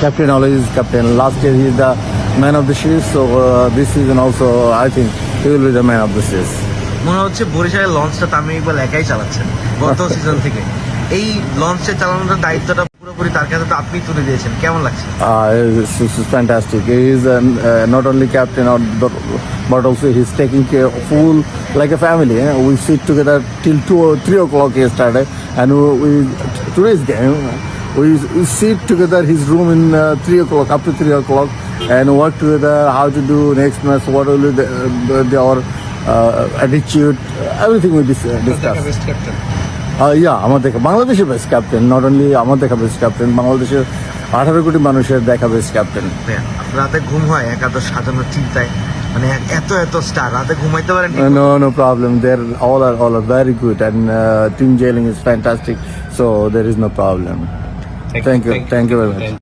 captain always is captain. Last year he is the man of the series, so uh, this season also I think he will be the man of the series. মনে হচ্ছে বরিশালের লঞ্চটা তামিম ইকবাল একাই চালাচ্ছেন গত season থেকে এই লঞ্চে চালানোর দায়িত্বটা পুরোপুরি তার কাছে তো আপনি তুলে দিয়েছেন কেমন লাগছে Uh, it's, it's fantastic. He is uh, uh, not only captain, or but, but also he's taking care of full like a family. eh? We sit together till two we, sit together his room in uh, three o'clock up to three o'clock and work together how to do next match what will be the, the, our uh, attitude everything we dis- discuss Uh, yeah, আমার দেখা বাংলাদেশের best captain not only আমার দেখা best captain বাংলাদেশের আঠারো কোটি মানুষের দেখা বেস্ট ক্যাপ্টেন রাতে ঘুম হয় একাদশ সাজানোর চিন্তায় মানে এত এত স্টার রাতে ঘুমাইতে পারেন ঠিক No, no problem. They're all are all are very good, and uh, team jailing is fantastic. So there is problem. Thank you, thank you very much.